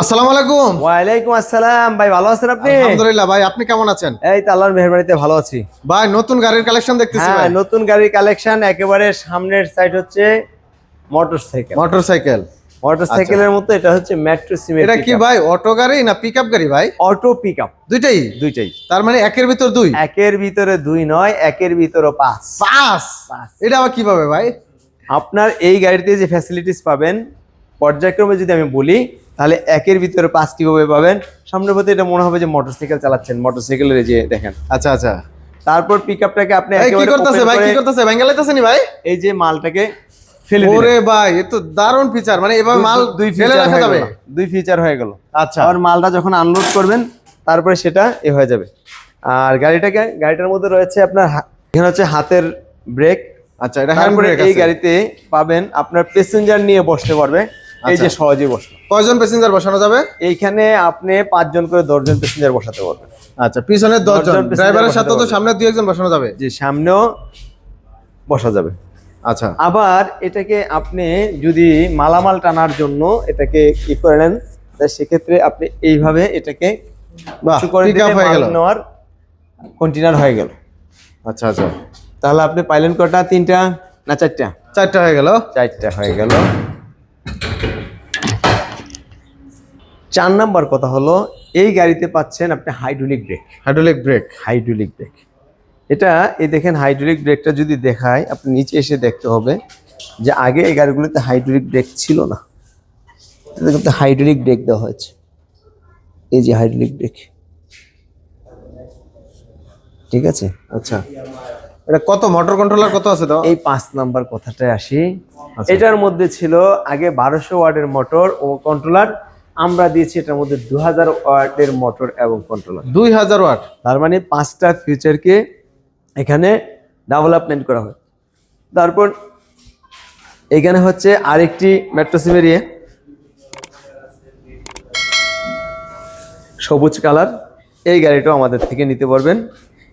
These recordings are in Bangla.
আসসালামু আলাইকুম। ওয়ালাইকুম আসসালাম। ভাই ভালো আছেন আপনি? আলহামদুলিল্লাহ ভাই আপনি কেমন আছেন? এই তো আল্লাহর মেহরবানিতে ভালো আছি। ভাই নতুন গাড়ির কালেকশন দেখতেছি হ্যাঁ ভাই। নতুন গাড়ির কালেকশন একেবারে সামনের সাইড হচ্ছে মোটরসাইকেল মোটরসাইকেল মোটরসাইকেলের মতো এটা হচ্ছে মেট্রো সিমের এটা কি ভাই অটো গাড়ি না পিকআপ গাড়ি ভাই? অটো পিকআপ দুইটাই? দুইটাই। তার মানে একের ভিতর দুই? একের ভিতরে দুই নয় একের ভিতরে পাঁচ। পাঁচ? পাঁচ। এটা আবার কীভাবে ভাই? আপনার এই গাড়িতে যে ফ্যাসিলিটিস পাবেন পর্যায়ক্রমে যদি আমি বলি তাহলে একের ভিতরে পাঁচ কীভাবে পাবেন? সামনের পথে এটা মনে হবে যে মোটরসাইকেল চালাচ্ছেন মোটরসাইকেলের যে দেখেন। আচ্ছা আচ্ছা। তারপর পিকআপটাকে আপনি কি করতেছে ভাই? কি করতেছে? বেঙ্গালাইতেছে নি ভাই? এই যে মালটাকে ফেলে ওরে ভাই এ তো দারুণ ফিচার মানে এভাবে মাল দুই ফেলে ফিচার রাখা যাবে? দুই ফিচার হয়ে গেল। আচ্ছা। আবার মালটা যখন আনলোড করবেন তারপরে সেটা এ হয়ে যাবে। আর গাড়িটাকে গাড়িটার মধ্যে রয়েছে আপনার এখানে হচ্ছে হাতের ব্রেক আচ্ছা এটা হ্যান্ড ব্রেক এই গাড়িতে পাবেন আপনার প্যাসেঞ্জার নিয়ে বসতে পারবে। এই যে আচ্ছা। সহজে বসল কয়জন প্যাসেঞ্জার বসানো যাবে? এইখানে আপনি পাঁচজন করে দশজন প্যাসেঞ্জার বসাতে পারবেন। আচ্ছা পিছনে দশজন। ড্রাইভারের সাথে তো সামনে দুই একজন বসানো যাবে? যে সামনেও বসা যাবে। আচ্ছা। আবার এটাকে আপনি যদি মালামাল টানার জন্য এটাকে কি করে নেন সেক্ষেত্রে আপনি এইভাবে এটাকে হয়ে নেওয়ার কন্টেনার হয়ে গেল। আচ্ছা আচ্ছা। তাহলে আপনি পাইলেন কটা? তিনটা না চারটা? চারটা হয়ে গেল। চারটা হয়ে গেল। চার নাম্বার কথা হলো এই গাড়িতে পাচ্ছেন আপনি hydraulic brake hydraulic brake hydraulic brake এটা এই দেখেন হাইড্রোলিক ব্রেকটা যদি দেখায় আপনি নিচে এসে দেখতে হবে যে আগে এই গাড়িগুলোতে হাইড্রোলিক ব্রেক ছিল না। কিন্তু হাইড্রোলিক ব্রেক দেওয়া হয়েছে। এই যে হাইড্রোলিক ব্রেক ঠিক আছে? আচ্ছা। এটা কত মোটর কন্ট্রোলার কত আছে দাও এই পাঁচ নাম্বার কথাটায় আসি। আচ্ছা। এটার মধ্যে ছিল আগে বারোশো ওয়ার্ডের মোটর ও কন্ট্রোলার আমরা দিয়েছি এটার মধ্যে দু হাজার ওয়ার্ডের মোটর এবং কন্ট্রোলার দুই হাজার ওয়াট। তার মানে পাঁচটা ফিচারকে এখানে ডেভেলপমেন্ট করা হয়। তারপর এখানে হচ্ছে আরেকটি মেট্রো সিমের ইয়ে। সবুজ কালার। এই গাড়িটাও আমাদের থেকে নিতে পারবেন।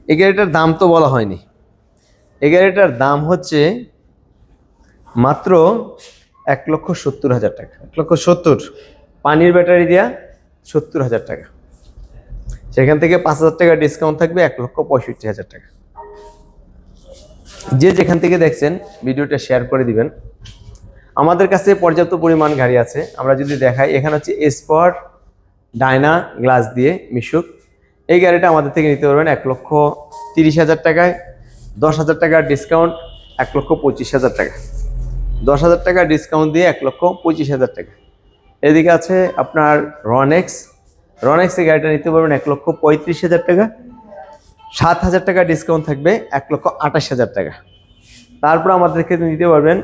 এই গাড়িটার দাম তো বলা হয়নি। এই গাড়িটার দাম হচ্ছে মাত্র এক লক্ষ সত্তর হাজার টাকা। এক লক্ষ সত্তর। পানির ব্যাটারি দেওয়া সত্তর হাজার টাকা। সেখান থেকে পাঁচ হাজার টাকা ডিসকাউন্ট থাকবে এক লক্ষ পঁয়ষট্টি হাজার টাকা। যে যেখান থেকে দেখছেন, ভিডিওটা শেয়ার করে দিবেন। আমাদের কাছে পর্যাপ্ত পরিমাণ গাড়ি আছে। আমরা যদি দেখাই, এখানে হচ্ছে স্পট ডায়না গ্লাস দিয়ে মিশুক। এই গাড়িটা আমাদের থেকে নিতে পারবেন এক লক্ষ তিরিশ হাজার টাকায়। দশ হাজার টাকার ডিসকাউন্ট এক লক্ষ পঁচিশ হাজার টাকা। দশ হাজার টাকা ডিসকাউন্ট দিয়ে এক লক্ষ পঁচিশ হাজার টাকা। এদিকে আছে আপনার রনেক্স রনেক্স এই গাড়িটা নিতে পারবেন এক লক্ষ পঁয়ত্রিশ হাজার টাকা। সাত হাজার টাকা ডিসকাউন্ট থাকবে, এক লক্ষ আঠাশ হাজার টাকা। তারপর আমাদেরকে নিতে পারবেন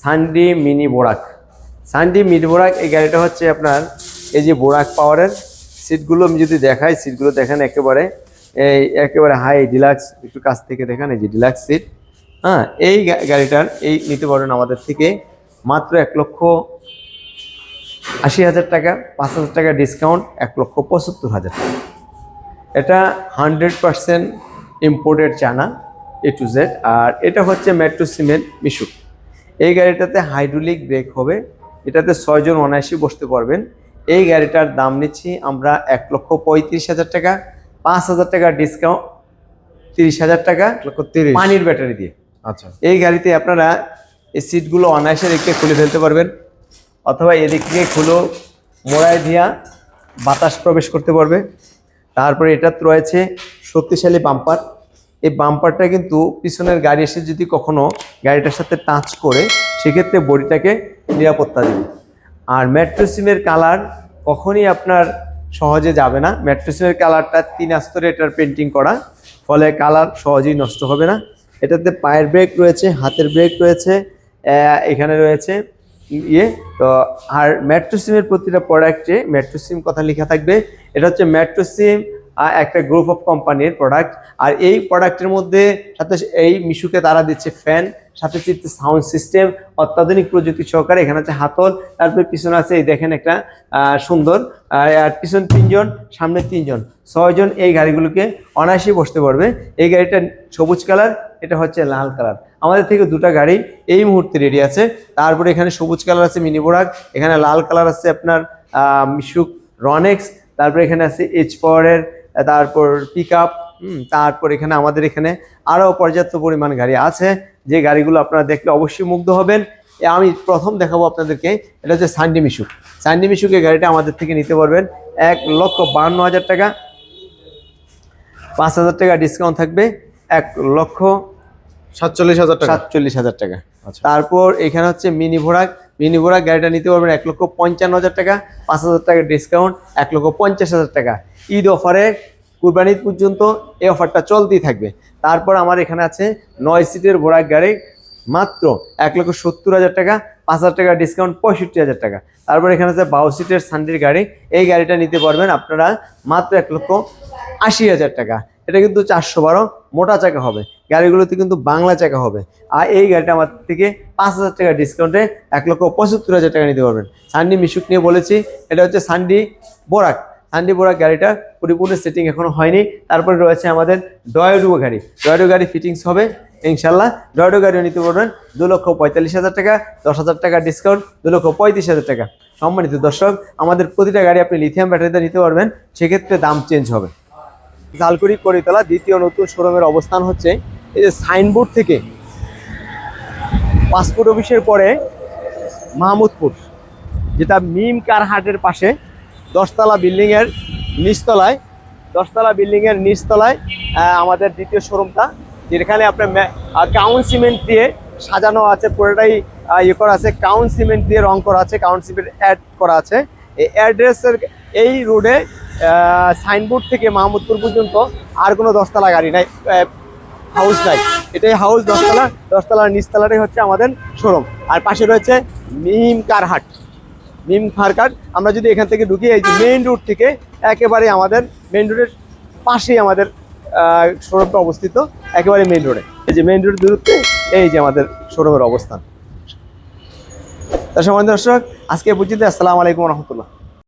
সানডি মিনি বোরাক সানডি মিনি বোরাক এই গাড়িটা হচ্ছে আপনার এই যে বোরাক পাওয়ারের সিটগুলো আমি যদি দেখাই সিটগুলো দেখেন একেবারে, এই একেবারে হাই ডিলাক্স একটু কাছ থেকে দেখেন, এই যে ডিলাক্স সিট হ্যাঁ এই গাড়িটার এই নিতে পারবেন আমাদের থেকে মাত্র এক লক্ষ আশি হাজার টাকা পাঁচ হাজার টাকা ডিসকাউন্ট এক লক্ষ পঁচাত্তর হাজার টাকা। এটা hundred percent imported China A to Z আর এটা হচ্ছে মেট্রো সিমেন্ট মিশুক এই গাড়িটাতে হাইড্রোলিক ব্রেক হবে এটাতে ছয়জন অনায়াসী বসতে পারবেন। এই গাড়িটার দাম নিচ্ছি আমরা এক লক্ষ পঁয়ত্রিশ হাজার টাকা পাঁচ হাজার টাকা ডিসকাউন্ট তিরিশ হাজার টাকা পানির ব্যাটারি দিয়ে। আচ্ছা। এই গাড়িতে আপনারা এই সিটগুলো অনায়াসে রেখে খুলে ফেলতে পারবেন। অথবা এদিক থেকে খুলো, মোড়ায় দিয়া বাতাস প্রবেশ করতে পারবে। তারপরে এটাতে রয়েছে শক্তিশালী বাম্পার। এই বাম্পারটা কিন্তু পিছনের গাড়ি এসে যদি কখনো গাড়িটার সাথে টাচ করে, সেক্ষেত্রে বডিটাকে নিরাপত্তা দেবে। আর মেট্রো সিমের কালার কখনই আপনার সহজে যাবে না। মেট্রো সিমের কালারটা তিন আস্তরে এটার পেন্টিং করা, ফলে কালার সহজেই নষ্ট হবে না। এটাতে পায়ের ব্রেক রয়েছে, হাতের ব্রেক রয়েছে এখানে রয়েছে ইয়ে তো আর মেট্রো সিমের প্রতিটা প্রোডাক্টে মেট্রো সিম কথা লেখা থাকবে। এটা হচ্ছে মেট্রো সিম একটা গ্রুপ অফ কোম্পানির প্রোডাক্ট আর এই প্রোডাক্টের মধ্যে সাথে এই মিশুকে তারা দিচ্ছে ফ্যান সাথে দিচ্ছে সাউন্ড সিস্টেম অত্যাধুনিক প্রযুক্তি সহকারে এখানে আছে হাতল, তারপরে পিছনে আছে এই দেখেন একটা সুন্দর আর পিছন তিনজন, সামনে তিনজন। ছয়জন এই গাড়িগুলোকে অনায়াসেই বসতে পারবে। এই গাড়িটা সবুজ কালার, এটা হচ্ছে লাল কালার। আমাদের থেকে দুটো গাড়ি এই মুহূর্তে রেডি আছে। তারপরে এখানে সবুজ কালার আছে মিনি বোরাক এখানে লাল কালার আছে আপনার মিশুক রনেক্স তারপরে এখানে আছে এইচ পাওয়ারের তারপর পিক আপ তারপর এখানে আমাদের এখানে আরও পর্যাপ্ত পরিমাণ গাড়ি আছে। যে গাড়িগুলো আপনারা দেখলে অবশ্যই মুগ্ধ হবেন। আমি প্রথম দেখাবো আপনাদেরকে এটা হচ্ছে সানডি মিশুক। সানডি মিশুকের গাড়িটা আমাদের থেকে নিতে পারবেন। এক লক্ষ বান্ন হাজার টাকা। পাঁচ হাজার টাকা ডিসকাউন্ট থাকবে। এক লক্ষ সাতচল্লিশ হাজার টাকা। সাতচল্লিশ হাজার টাকা। আচ্ছা। তারপর এখানে হচ্ছে মিনি ভোরাক। মিনি ভোরাক গাড়িটা নিতে পারবেন এক লক্ষ পঞ্চান্ন হাজার টাকা। পাঁচ হাজার টাকা ডিসকাউন্ট এক লক্ষ পঞ্চাশ হাজার টাকা। ঈদ অফারে কুরবানি পর্যন্ত এই অফারটা চলতেই থাকবে। তারপর আমার এখানে আছে নয় সিটের ভোরাক গাড়ি, মাত্র এক লক্ষ সত্তর হাজার টাকা, পাঁচ হাজার টাকা ডিসকাউন্ট পঁয়ষট্টি হাজার টাকা। তারপর এখানে আছে বাউ সিটের সানডির গাড়ি, এই গাড়িটা নিতে পারবেন আপনারা মাত্র এক লক্ষ আশি হাজার টাকা। এটা কিন্তু চারশো বারো, মোটা চাকা হবে। গাড়িগুলোতে কিন্তু বাংলা চাকা হবে। আর এই গাড়িটা আমার থেকে পাঁচ হাজার টাকা ডিসকাউন্টে এক লক্ষ পঁচাত্তর হাজার টাকা নিতে পারবেন। সানডি মিশুক নিয়ে বলেছি, এটা হচ্ছে সানডি বোরাক সানডি বোরাক গাড়িটা পরিপূর্ণ সেটিং এখনও হয়নি। তারপরে রয়েছে আমাদের ডয়েডো গাড়ি। ডয়েডো গাড়ি ফিটিংস হবে ইনশাল্লাহ ডয়েডো গাড়িও নিতে পারবেন দু লক্ষ পঁয়তাল্লিশ হাজার টাকা, দশ হাজার টাকা ডিসকাউন্ট দু লক্ষ পঁয়ত্রিশ হাজার টাকা। সম্মানিত দর্শক, আমাদের প্রতিটা গাড়ি আপনি লিথিয়াম ব্যাটারিতে নিতে পারবেন, সেক্ষেত্রে দাম চেঞ্জ হবে। জালকুড়ি, করিতলা দ্বিতীয় নতুন শোরুমের অবস্থান হচ্ছে, এই যে সাইনবোর্ড থেকে পাসপোর্ট অফিসের পরে মাহমুদপুর যেটা মিম কার হাটের পাশে দশতলা বিল্ডিংয়ের নিচতলায়, দশতলা বিল্ডিংয়ের নিচতলায় আমাদের দ্বিতীয় শোরুমটা, যেখানে আপনার কাউন সিমেন্ট দিয়ে সাজানো আছে, পুরোটাই ইয়ে করা আছে, কাউন সিমেন্ট দিয়ে রং করা আছে, কাউন সিমেন্ট অ্যাড করা আছে। এই অ্যাড্রেসের এই রোডে সাইনবোর্ড থেকে মাহমুদপুর পর্যন্ত আর কোনো দশতলা গাড়ি নাই হাউস নাই। এটাই হাউস দশতলা, দশতলার নিচতলাটাই হচ্ছে আমাদের শোরুম। আর পাশে রয়েছে মিম কারহাট। মিম ফারকার আমরা যদি এখান থেকে ঢুকি, এই যে মেইন রোড থেকে, একেবারে আমাদের মেইন রোডের পাশেই আমাদের শোরুমটা অবস্থিত, একেবারে মেইন রোডে এই যে মেইন রোডের দূরত্বে, এই যে আমাদের শোরুমের অবস্থান। তার সময় দর্শক, আজকে বুঝিতে আসসালামু আলাইকুম রহমতুল্লাহ।